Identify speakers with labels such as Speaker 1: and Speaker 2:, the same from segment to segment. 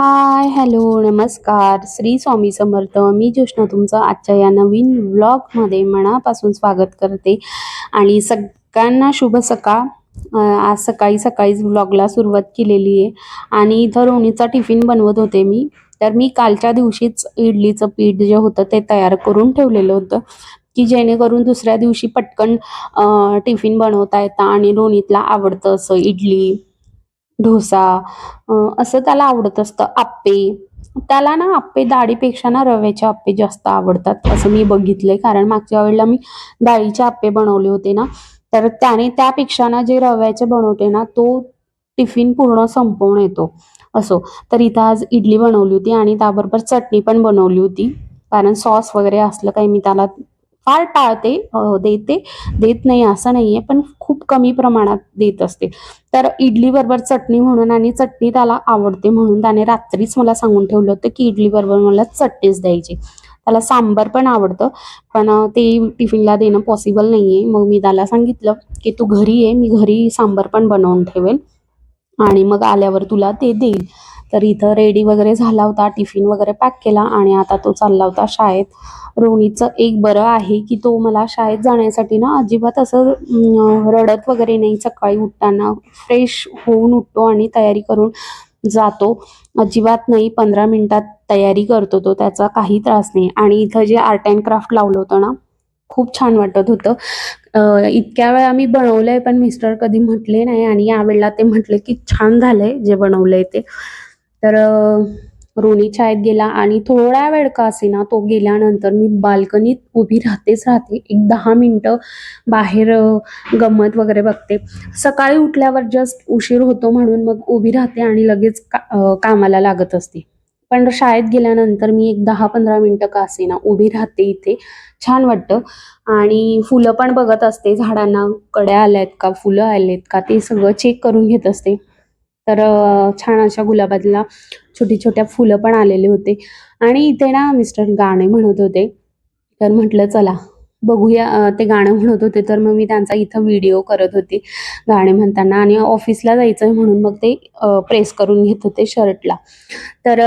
Speaker 1: Hi hello नमस्कार. श्री स्वामी समर्थ. मी ज्योष्णा तुमचं आजच्या या नवीन व्लॉगमध्ये मनापासून स्वागत करते. आणि सगळ्यांना शुभ सकाळ. आज सकाळी सकाळीच व्लॉगला सुरुवात केलेली आहे. आणि इथं रोणीचा टिफिन बनवत होते मी. तर मी कालच्या दिवशीच इडलीचं पीठ जे होतं ते तयार करून ठेवलेलं होतं. की जेणेकरून दुसऱ्या दिवशी पटकन टिफिन बनवता येतं आणि रोणीतला आवडतं असं इडली डोसा असं त्याला आवडत असतं. आप्पे. त्याला ना आप्पे डाळीपेक्षा ना रव्याचे आप्पे जास्त आवडतात असं मी बघितलंय. कारण मागच्या वेळेला मी डाळीचे आप्पे बनवले होते ना तर त्याने त्यापेक्षा ना जे रव्याचे बनवते ना तो टिफिन पूर्ण संपवून येतो. असो. तर इथं आज इडली बनवली होती आणि त्याबरोबर चटणी पण बनवली होती. कारण सॉस वगैरे असलं काही मी त्याला फार टाळते देते. देत नाही असं नाहीये पण खूप कमी प्रमाणात देत असते. तर इडली बरोबर चटणी म्हणून आणि चटणी त्याला आवडते म्हणून त्याने रात्रीच मला सांगून ठेवलं होतं की इडली बरोबर मला चटणीच द्यायची. त्याला सांबर पण आवडतं पण ते टिफिनला देणं पॉसिबल नाहीये. मग मी त्याला सांगितलं की तू घरी ये मी घरी सांबर पण बनवून ठेवेल. आणि मग आल्यावर तुला ते देईल. तर इथं रेडी वगैरे झाला होता टिफिन वगैरे पॅक केला आणि आता तो चालला होता शाळेत. रोणीचं एक बरं आहे की तो मला शाळेत जाण्यासाठी ना अजिबात असं रडत वगैरे नाही. सकाळी उठताना फ्रेश होऊन उठतो आणि तयारी करून जातो. अजिबात नाही पंधरा मिनिटात तयारी करतो तो त्याचा काही त्रास नाही. आणि इथं जे आर्ट अँड क्राफ्ट लावलं होतं ना खूप छान वाटत होतं. इतक्या वेळा मी बनवलंय पण मिस्टर कधी म्हटले नाही आणि यावेळेला ते म्हटले की छान झालंय जे बनवलंय ते. तर अं, रोनी शाळेत गेला आणि थोडा वेळ का असे ना तो गेल्यानंतर मी बाल्कनीत उभी राहतेच राहते. एक दहा मिनटं बाहेर गंमत वगैरे बघते. सकाळी उठल्यावर जस्ट उशीर होतो म्हणून मग उभी राहते आणि लगेच का कामाला लागत असते. पण शाळेत गेल्यानंतर मी एक दहा पंधरा मिनटं का असे ना उभी राहते इथे. छान वाटतं. आणि फुलं पण बघत असते. झाडांना कड्या आल्या आहेत का फुलं आलेत का ते सगळं चेक करून घेत असते. तर छान अशा गुलाबाला छोटी छोट्या फुलं पण आलेले होते. आणि इथे ना मिस्टर गाणे म्हणत होते. तर म्हटलं चला बघूया ते गाणं म्हणत होते. तर मग मी त्यांचा इथं व्हिडिओ करत होते गाणे म्हणताना. आणि ऑफिसला जायचं आहे म्हणून मग ते प्रेस करून घेत होते शर्टला. तर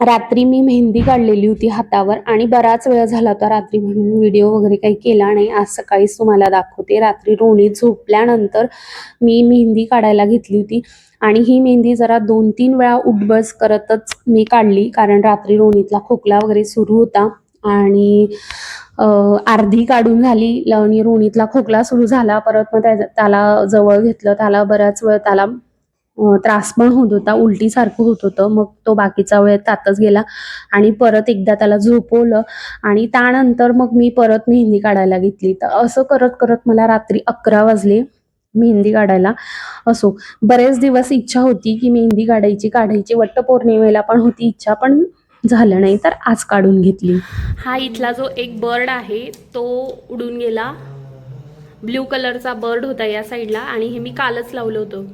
Speaker 1: रात्री मी मेहंदी काढलेली होती हातावर आणि बराच वेळ झाला होता रात्री म्हणून व्हिडिओ वगैरे काही केला नाही. आज सकाळीच तुम्हाला दाखवते. रात्री रोणी झोपल्यानंतर मी मेहंदी काढायला घेतली होती आणि ही मेहंदी जरा दोन तीन वेळा उठबस करतच मी काढली कारण रात्री रोणीतला खोकला वगैरे सुरू होता आणि अर्धी काढून झाली ल- आणि रोणीतला खोकला सुरू झाला. परत मग त्या- त्याला जवळ घेतलं. त्याला बराच वेळ त्याला त्रास पण होत होता उलटीसारखं होत होतं. मग तो बाकीचा वेळ तातच गेला आणि परत एकदा त्याला झोपवलं आणि त्यानंतर मग मी परत मेहंदी काढायला घेतली. तर असं करत करत मला रात्री अकरा वाजले मेहंदी काढायला. असो बरेच दिवस इच्छा होती की मेहंदी काढायची काढायची. वट्टपौर्णिमेला पण होती इच्छा पण झालं नाही. तर आज काढून घेतली. हा इथला जो एक बर्ड आहे तो उडून गेला. ब्ल्यू कलरचा बर्ड होता या साईडला आणि हे मी कालच लावलं होतं.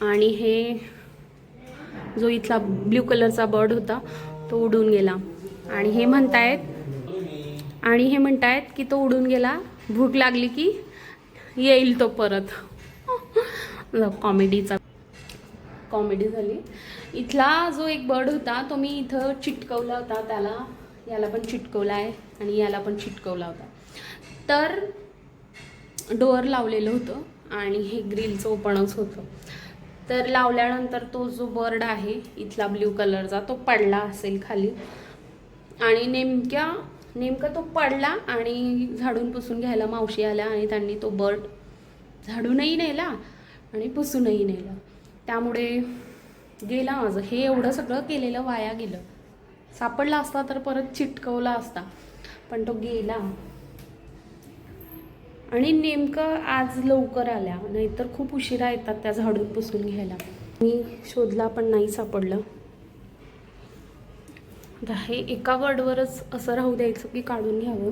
Speaker 1: आणि हे जो इथला ब्ल्यू कलरचा बर्ड होता तो उडून गेला. आणि हे म्हणतायत आणि हे म्हणतायत की तो उडून गेला. भूक लागली की येईल तो परत. कॉमेडीचा कॉमेडी झाली. इथला जो एक बर्ड होता तो मी इथं चिटकवला होता. त्याला याला पण चिटकवला आहे आणि याला पण चिटकवला होता. तर डोअर लावलेलं होतं आणि हे ग्रिलचं ओपनच होतं. तर लावल्यानंतर तो जो बर्ड आहे इथला ब्ल्यू कलरचा तो पडला असेल खाली. आणि नेमक्या नेमका तो पडला आणि झाडून पुसून घ्यायला मावशी आल्या आणि त्यांनी तो बर्ड झाडूनही नेला आणि पुसूनही नेला. त्यामुळे गेला माझं. हे एवढं सगळं केलेलं वाया गेलं. सापडला असता तर परत चिटकवला असता पण तो गेला. आणि नेमकं आज लवकर आल्या नाहीतर खूप उशिरा येतात त्या झाडून पुसून घ्यायला. मी शोधला पण नाही सापडलं. आता हे एका वर्डवरच असं राहू द्यायचं की काढून घ्यावं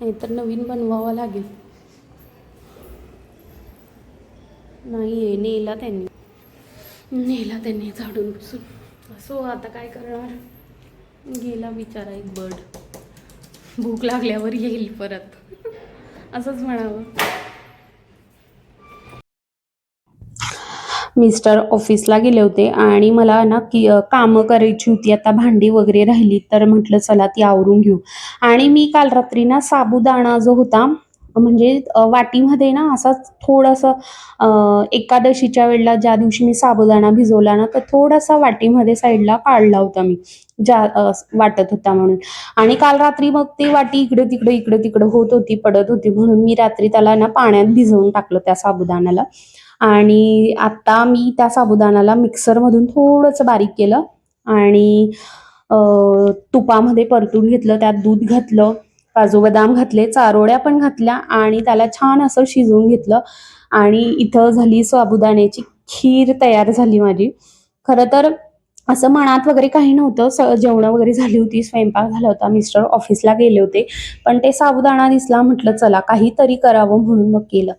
Speaker 1: नाहीतर नवीन बनवावं लागेल. नाही आहे नेला त्यांनी. नेला त्यांनी झाडून पुसून असो आता काय करणार? गेला बिचारा एक बर्ड. भूक लागल्यावर येईल परत. असंच म्हणावं. मिस्टर ऑफिसला गेले होते आणि मला ना की कामं करायची होती. आता भांडी वगैरे राहिली तर म्हटलं चला ती आवरून घेऊ. आणि मी काल रात्री ना साबुदाणा जो होता म्हणजे वाटीमध्ये ना असा थोडासा एकादशीच्या वेळेला ज्या दिवशी मी साबुदाणा भिजवला ना तर थोडासा वाटीमध्ये साईडला काढला होता मी. ज्या वाटत होता म्हणून. आणि काल रात्री मग ती वाटी इकडे तिकडे इकडे तिकडे होत होती पडत होती म्हणून मी रात्री त्याला ना पाण्यात भिजवून टाकलं त्या साबुदाण्याला. आणि आता मी त्या साबुदाण्याला मिक्सरमधून थोडंसं बारीक केलं आणि तुपामध्ये परतून घेतलं त्यात दूध घातलं. काजू बदाम घातले चारोळ्या पण घातल्या आणि त्याला छान असं शिजवून घेतलं. आणि इथं झाली साबुदाण्याची खीर तयार झाली माझी. खरं तर असं मनात वगैरे काही नव्हतं. स जेवणं वगैरे झाली होती स्वयंपाक झाला होता. मिस्टर ऑफिसला गेले होते. पण ते साबुदाणा दिसला म्हटलं चला काहीतरी करावं म्हणून मग केलं.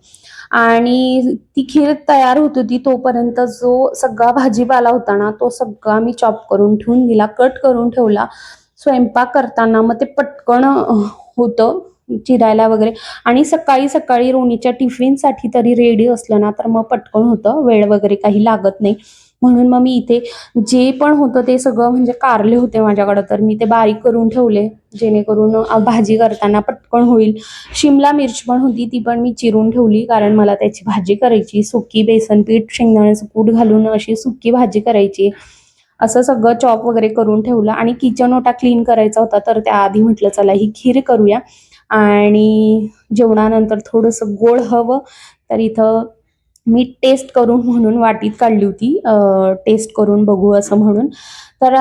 Speaker 1: आणि ती खीर तयार होत होती तोपर्यंत जो सगळा भाजीपाला होता ना तो सगळा मी चॉप करून ठेवून दिला कट करून ठेवला. स्वयंपाक करताना मग ते पटकन होतं चिरायला वगैरे. आणि सकाळी सकाळी रोनीच्या टिफिनसाठी तरी रेडी असलं ना तर मग पटकन होतं. वेळ वगैरे काही लागत नाही. म्हणून मग मी इथे जे पण होतं ते सगळं म्हणजे कारले होते माझ्याकडं तर मी ते बारीक करून ठेवले. जेणेकरून भाजी करताना पटकन होईल. शिमला मिरची पण होती ती पण मी चिरून ठेवली. कारण मला त्याची भाजी करायची. सुकी बेसन पीठ शेंगदाण्याचं कूट घालून अशी सुकी भाजी करायची. असं सगळं चॉप वगैरे करून ठेवलं आणि किचन ओटा क्लीन करायचा होता तर त्याआधी म्हटलं चला ही खीर करूया. आणि जेवणानंतर थोडंसं गोड हवं तर इथं मी टेस्ट करून म्हणून वाटीत काढली होती टेस्ट करून बघू असं म्हणून. तर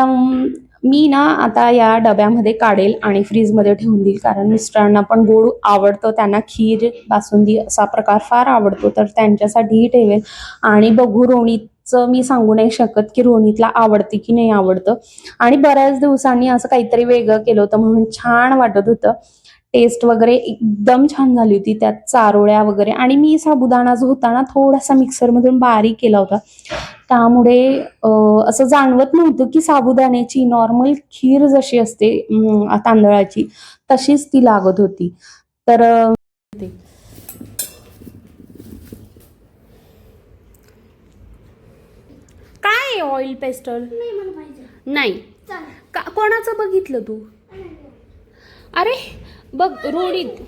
Speaker 1: मी ना आता या डब्यामध्ये काढेल आणि फ्रीजमध्ये ठेवून देईल कारण मिस्टरांना पण गोड आवडतं. त्यांना खीर बासुंदी असा प्रकार फार आवडतो तर त्यांच्यासाठीही ठेवेल. आणि बघू रोणीचं मी सांगू नाही शकत की रोणीतला आवडते की नाही आवडतं. आणि बऱ्याच दिवसांनी असं काहीतरी वेगळं केलं होतं म्हणून छान वाटत होतं. टेस्ट वगैरे एकदम छान झाली होती त्यात चारोळ्या वगैरे. आणि मी साबुदाणा जो होता ना थोडासा मिक्सरमधून बारीक केला होता. त्यामुळे अ, असं जाणवत नव्हतं की साबुदाण्याची नॉर्मल खीर जशी असते तांदळाची तशीच ती लागत होती. तर. काय ऑइल पेस्टल
Speaker 2: नाही मला पाहिजे.
Speaker 1: नाही.
Speaker 2: चालेल.
Speaker 1: का कोणाचं बघितलं तू? अरे बघ रोडीत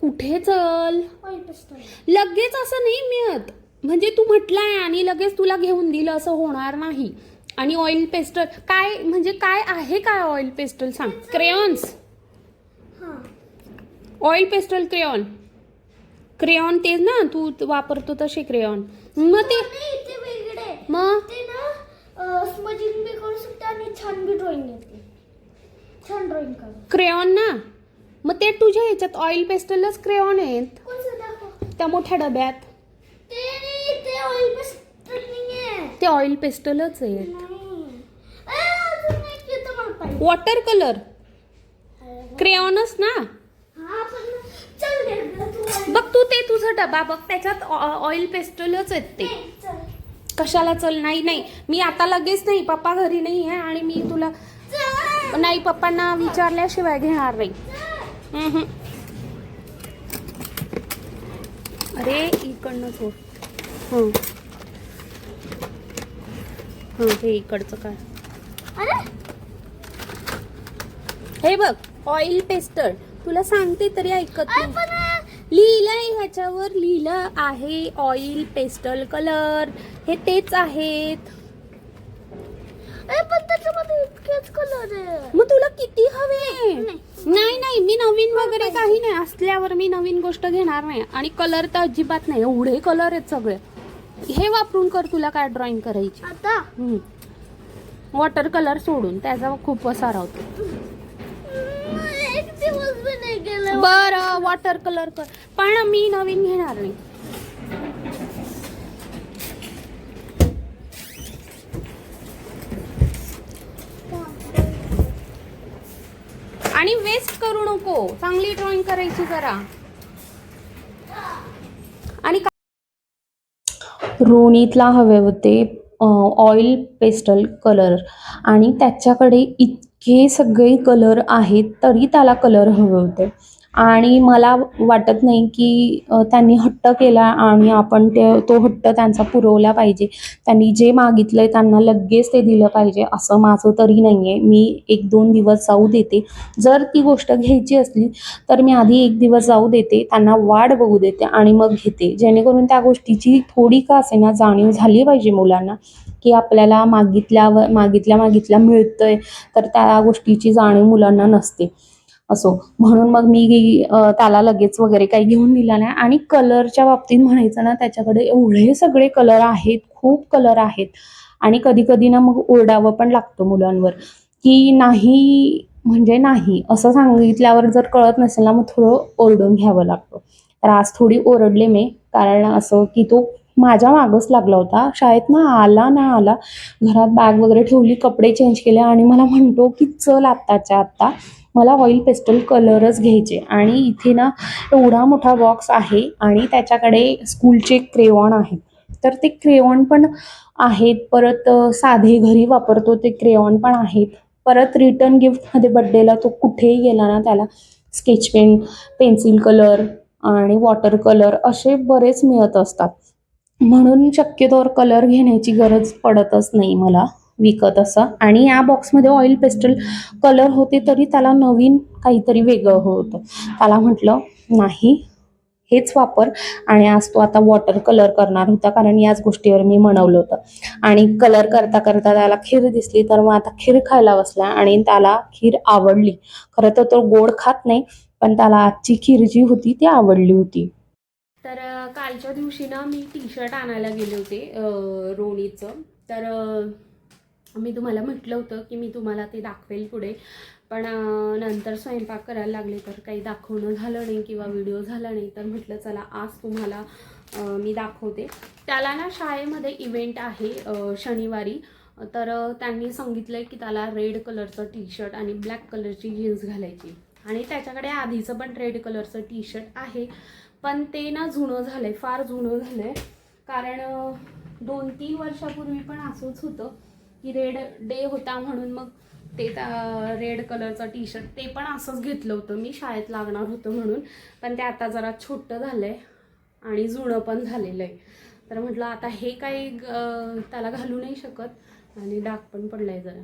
Speaker 1: कुठे चल? लगेच असं नाही मिळत. म्हणजे तू म्हटलाय आणि लगेच तुला घेऊन दिलं असं होणार नाही. आणि ऑइल पेस्टल काय म्हणजे काय आहे काय ऑइल पेस्टल सांग. क्रेयॉन्स
Speaker 2: हां.
Speaker 1: ऑइल पेस्टल क्रेयॉन क्रेयॉन तेच ना तू वापरतो तसे क्रेयॉन मग ते मग?
Speaker 2: ते ना स्मजिंग बी करू शकते आणि छान बी ड्रॉइंग येते. छान ड्रॉइंग कर.
Speaker 1: क्रेयॉन ना? मग ते तुझ्या ह्याच्यात ऑइल पेस्टलच क्रेयॉन आहेत.
Speaker 2: दाखव?
Speaker 1: त्या मोठ्या डब्यात.
Speaker 2: ते नाही ते ऑइल नाही आहे
Speaker 1: ते ऑइल पेस्टलच आहेत.
Speaker 2: नाही. ए, अजून एक येतं मला पाहिजे.
Speaker 1: वॉटर कलर क्रेयॉनच ना?
Speaker 2: हा पण चल रे तू
Speaker 1: बघ तू ते तुझं डबा बघ त्याच्यात ऑइल पेस्टलच आहेत ते.
Speaker 2: नाही, चल.
Speaker 1: कशाला चल? नाही नाही. मी आता लगेच नाही. पप्पा घरी नाही आहे आणि मी तुला नाही पप्पांना विचारल्याशिवाय घेणार नाही. हम्म. अरे इकडनं सोड हं. हं हे इकडचं काय? हे बघ ऑइल पेस्टर तुला सांगते तरी ऐकत नाही. लिहिलंय ह्याच्यावर लिहिलं आहे ऑइल पेस्टल कलर हे तेच आहेत.
Speaker 2: अरे पण त्याच्यामध्ये इतकेच कलर आहे
Speaker 1: मग तुला किती हवे?
Speaker 2: नाही.
Speaker 1: नाही. मी नवीन वगैरे काही नाही. असल्यावर मी नवीन गोष्ट घेणार नाही. आणि कलर तर अजिबात नाही. एवढे कलर आहेत सगळे. हे वापरून कर तुला काय ड्रॉइंग करायची.
Speaker 2: आता?
Speaker 1: वॉटर कलर सोडून. त्याचा खूप वसारा होतो. बरं वॉटर कलर कर. पण मी नवीन घेणार नाही. आणि वेस्ट करू नको. चांगली ड्रॉइंग करायची जरा. आणि रोनीतला हवे होते ऑइल पेस्टल कलर आणि त्याच्याकडे हे सगळे कलर आहेत तरी त्याला कलर हवे होते.
Speaker 3: आणि मला वाटत नाही की त्यांनी हट्ट केला आणि आपण ते तो हट्ट त्यांचा पुरवला पाहिजे. त्यांनी जे मागितलं आहे त्यांना लगेच ते दिलं पाहिजे असं माझं तरी नाही आहे मी एक दोन दिवस जाऊ देते. जर ती गोष्ट घ्यायची असली तर मी आधी एक दिवस जाऊ देते त्यांना वाट बघू देते आणि मग घेते. जेणेकरून त्या गोष्टीची थोडी का असेना जाणीव झाली पाहिजे मुलांना. की आपल्याला मागितल्यावर मागितल्या मागितल्या मिळतंय तर त्या गोष्टीची जाणीव मुलांना नसते. असो. म्हणून मग मी त्याला लगेच वगैरे काही घेऊन दिला नाही. आणि कलरच्या बाबतीत म्हणायचं ना त्याच्याकडे एवढे सगळे कलर आहेत खूप कलर आहेत. आणि कधी कधी ना मग ओरडावं पण लागतं मुलांवर. की नाही म्हणजे नाही असं सांगितल्यावर जर कळत नसेल ना मग थोडं ओरडून घ्यावं लागतं. तर आज थोडी ओरडले मी कारण असं की तो माझ्या मागच लागला होता. शाळेत ना आला ना आला घरात बॅग वगैरे ठेवली कपडे चेंज केले आणि मला म्हणतो की चल आत्ताच्या आत्ता मला ऑइल पेस्टल कलरच घ्यायचे. आणि इथे ना एवढा मोठा बॉक्स आहे आणि त्याच्याकडे स्कूलचे क्रेवॉन आहेत. तर ते क्रेवॉन पण आहेत. परत साधे घरी वापरतो ते क्रेवॉन पण आहेत. परत रिटर्न गिफ्टमध्ये बड्डेला तो कुठेही गेला ना त्याला स्केच पेन पेन्सिल कलर आणि वॉटर कलर असे बरेच मिळत असतात. म्हणून शक्यतोवर कलर घेण्याची गरज पडतच नाही मला विकत असं. आणि या बॉक्समध्ये ऑइल पेस्टल कलर होते तरी त्याला नवीन काहीतरी वेगळं होतं. त्याला म्हटलं नाही हेच वापर. आणि आज तो आता वॉटर कलर करणार होता कारण याच गोष्टीवर मी म्हणवलं होतं. आणि कलर करता करता त्याला खीर दिसली तर मग आता खीर खायला बसला आणि त्याला खीर आवडली. खरं तर तो गोड खात नाही पण त्याला आजची खीर जी होती ती आवडली होती.
Speaker 1: तर कालच्या दिवशी ना मी टी शर्ट आणायला गेले होते रोणीचं तर मी तुम्हाला म्हटलं होतं की मी तुम्हाला ते दाखवेल पुढे. पण नंतर स्वयंपाक करायला लागले तर काही दाखवणं झालं नाही किंवा व्हिडिओ झाला नाही. तर म्हटलं चला आज तुम्हाला मी दाखवते. त्याला ना शाळेमध्ये इव्हेंट आहे शनिवारी. तर त्यांनी सांगितलं की त्याला रेड कलरचं टी शर्ट आणि ब्लॅक कलरची जीन्स घालायची. आणि त्याच्याकडे आधीचं पण रेड कलरचं टी शर्ट आहे. पण ते ना जुनं झालंय फार जुनं झालंय. कारण दोन तीन वर्षापूर्वी पण असंच होतं की रेड डे होता म्हणून मग ते रेड कलरचं टी शर्ट ते पण असंच घेतलं होतं. मी शाळेत लागणार होतं म्हणून. पण ते आता जरा छोटं झालं आहे आणि जुनं पण झालेलं आहे तर म्हटलं आता हे काही त्याला घालू नाही शकत आणि डाग पण पडलं आहे जरा.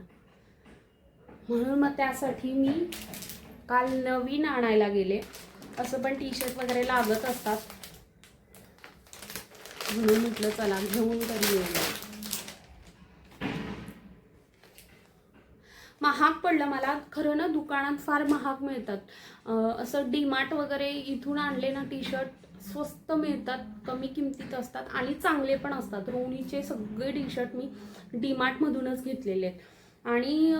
Speaker 1: म्हणून मग त्यासाठी मी काल नवीन आणायला गेले. असं पण टी शर्ट वगैरे लागत असतात. म्हणून म्हटलं चला घेऊन तरी येऊया. महाग पडलं मला. खरं ना दुकानात फार महाग मिळतात. असं डीमार्ट वगैरे इथून आणले ना टी शर्ट स्वस्त मिळतात कमी किमतीत असतात आणि चांगले पण असतात. रोणीचे सगळे टी शर्ट मी डीमार्टमधूनच घेतलेले आहेत. आणि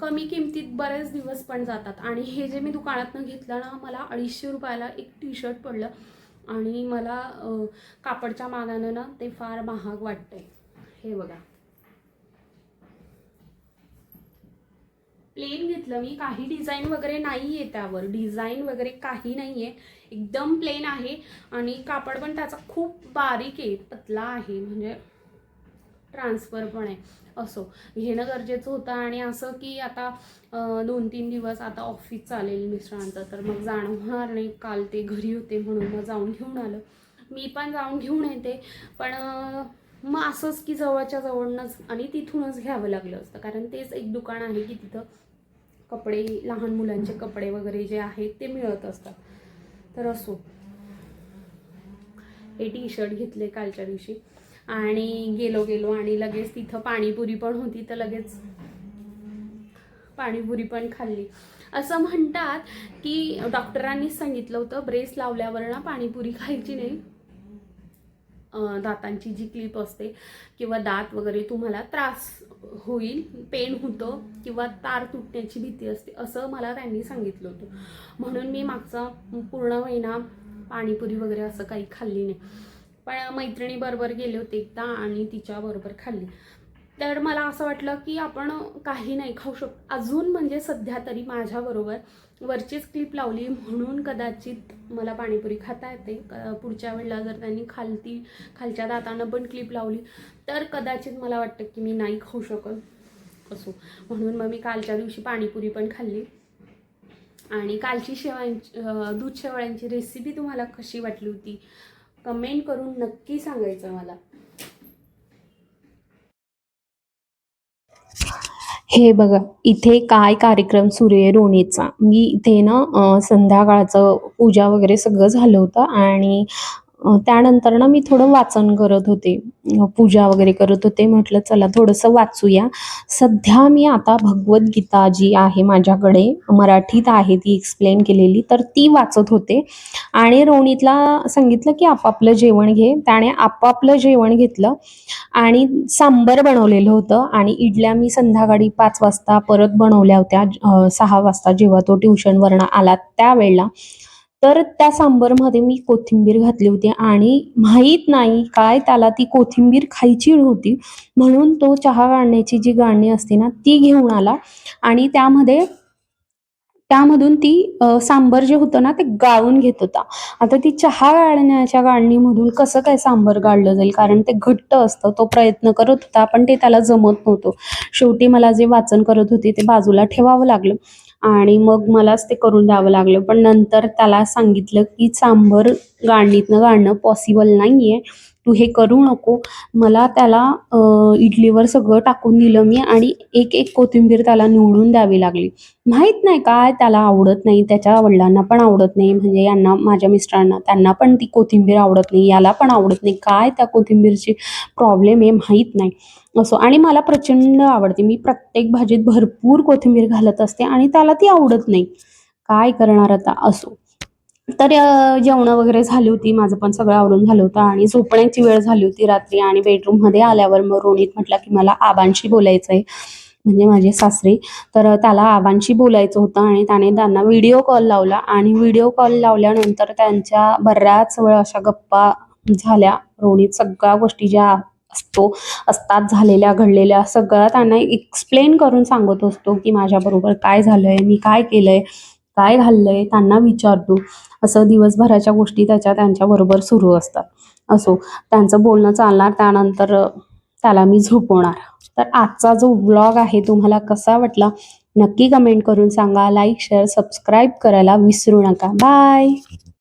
Speaker 1: कमी किमतीत बरेच दिवस पण जातात. आणि हे जे मी दुकानातनं घेतलं ना मला अडीचशे रुपयाला एक टी शर्ट पडलं. आणि मला कापडच्या मानानं ना ते फार महाग वाटतंय. हे बघा. प्लेन घेतलं मी. काही डिझाईन वगैरे नाही आहे त्यावर. डिझाईन वगैरे काही नाही आहे एकदम प्लेन आहे. आणि कापड पण त्याचा खूप बारीक आहे पतला आहे. म्हणजे ट्रान्सफर पण आहे. असो घेणं गरजेचं होतं आणि असं की आता दोन तीन दिवस आता ऑफिस चालेल मिस्टरांचं तर मग जाणवणार नाही काल ते घरी होते म्हणून मग जाऊन घेऊन आलं. मी पण जाऊन घेऊन येते पण मग असंच की जवळच्या जवळनंच आणि तिथूनच घ्यावं लागलं असतं. कारण तेच एक दुकान आहे की तिथं कपडे लहान मुलांचे कपडे वगैरे जे आहेत ते मिळत असतात. तर असो. हे टी शर्ट घेतले कालच्या दिवशी. आणि गेलो गेलो आणि लगेच तिथं पाणीपुरी पण होती तर लगेच पाणीपुरी पण खाल्ली. असं म्हणतात की डॉक्टरांनीच सांगितलं होतं ब्रेस लावल्यावर ना पाणीपुरी खायची नाही. दातांची जी क्लिप असते किंवा दात वगैरे तुम्हाला त्रास होईल पेन होतं किंवा तार तुटण्याची भीती असते असं मला त्यांनी सांगितलं होतं. म्हणून मी मागचा पूर्ण महिना पाणीपुरी वगैरे असं काही खाल्ली नाही. पण मैत्रिणीबरोबर गेले होते एकदा आणि तिच्याबरोबर खाल्ली. तर मला असं वाटलं की आपण काही नाही खाऊ शकतो. अजून म्हणजे सध्या तरी माझ्याबरोबर वरचीच क्लिप लावली म्हणून कदाचित मला पाणीपुरी खाता येते. क- पुढच्या वेळेला जर त्यांनी खालती खालच्या दातानं पण क्लिप लावली तर कदाचित मला वाटतं की मी नाही खाऊ शकत असो. म्हणून मग मी कालच्या दिवशी पाणीपुरी पण खाल्ली.
Speaker 4: आणि कालची शेवांची दूध शेवाळ्यांची रेसिपी तुम्हाला कशी वाटली होती? कमेंट करून नक्की सांगायचं मला.
Speaker 1: हे बघा इथे काय कार्यक्रम सुरू आहे रोणीचा. मी इथे ना संध्याकाळचं पूजा वगैरे सगळं झालं होतं आणि त्यानंतर ना मी थोडं वाचन करत होते. पूजा वगैरे करत होते. म्हटलं चला थोडंसं वाचूया. सध्या मी आता भगवद्गीता जी आहे माझ्याकडे मराठीत आहे ती एक्सप्लेन केलेली तर ती वाचत होते. आणि रोणीतला सांगितलं की आपापलं जेवण घे. त्याने आपापलं जेवण घेतलं आणि सांबर बनवलेलं होतं. आणि इडल्या मी संध्याकाळी पाच वाजता परत बनवल्या होत्या. सहा वाजता जेव्हा तो ट्युशनवरनं आला त्यावेळेला. तर त्या सांबरमध्ये मी कोथिंबीर घातली होती आणि माहीत नाही काय त्याला ती कोथिंबीर खायची नव्हती. म्हणून तो चहा गाळण्याची जी गाळणी असते ना ती घेऊन आला आणि त्यामध्ये त्यामधून ती सांबर जे होतं ना ते गाळून घेत होता. आता ती चहा गाळण्याच्या गाळणीमधून कसं काय सांबर गाळलं जाईल? कारण ते घट्ट असतं तो प्रयत्न करत होता पण ते त्याला जमत नव्हतं. शेवटी मला जे वाचन करत होते ते बाजूला ठेवावं लागलं. आणि मग मलाच ते करून द्यावं लागलं. पण नंतर त्याला सांगितलं की सांबर गाळणीतनं गाळणं पॉसिबल नाही आहे तू हे करू नको. मला त्याला इडलीवर सगळं टाकून दिलं मी आणि एक एक कोथिंबीर त्याला निवडून द्यावी लागली. माहीत नाही काय त्याला आवडत नाही त्याच्या वडिलांना पण आवडत नाही म्हणजे यांना माझ्या मिस्टरांना त्यांना पण ती कोथिंबीर आवडत नाही याला पण आवडत नाही. काय त्या कोथिंबीरची प्रॉब्लेम आहे माहीत नाही. असो. आणि मला प्रचंड आवडते. मी प्रत्येक भाजीत भरपूर कोथिंबीर घालत असते आणि त्याला ती आवडत नाही. काय करणार आता? असो. तर जेवणं वगैरे झाली होती. माझं पण सगळं आवरून झालं होतं आणि झोपण्याची वेळ झाली होती रात्री आणि बेडरूममध्ये आल्यावर मग रोणीत म्हटला की मला आबांशी बोलायचं आहे म्हणजे माझे सासरे. तर त्याला आबांशी बोलायचं होतं आणि त्याने त्यांना व्हिडिओ कॉल लावला आणि व्हिडिओ कॉल लावल्यानंतर त्यांच्या बऱ्याच वेळ अशा गप्पा झाल्या. रोणीत सगळ्या गोष्टी ज्या असतो असतात झालेल्या घडलेल्या सगळ्या त्यांना एक्सप्लेन करून सांगत असतो की माझ्याबरोबर काय झालंय मी काय केलंय काय घाललंय त्यांना विचारतो. असं दिवसभराच्या गोष्टी त्याच्या त्यांच्याबरोबर सुरू असतात. असो त्यांचं बोलणं चालणार त्यानंतर त्याला मी झोपवणार. तर आजचा जो ब्लॉग आहे तुम्हाला कसा वाटला नक्की कमेंट करून सांगा. लाईक शेअर सबस्क्राईब करायला विसरू नका. बाय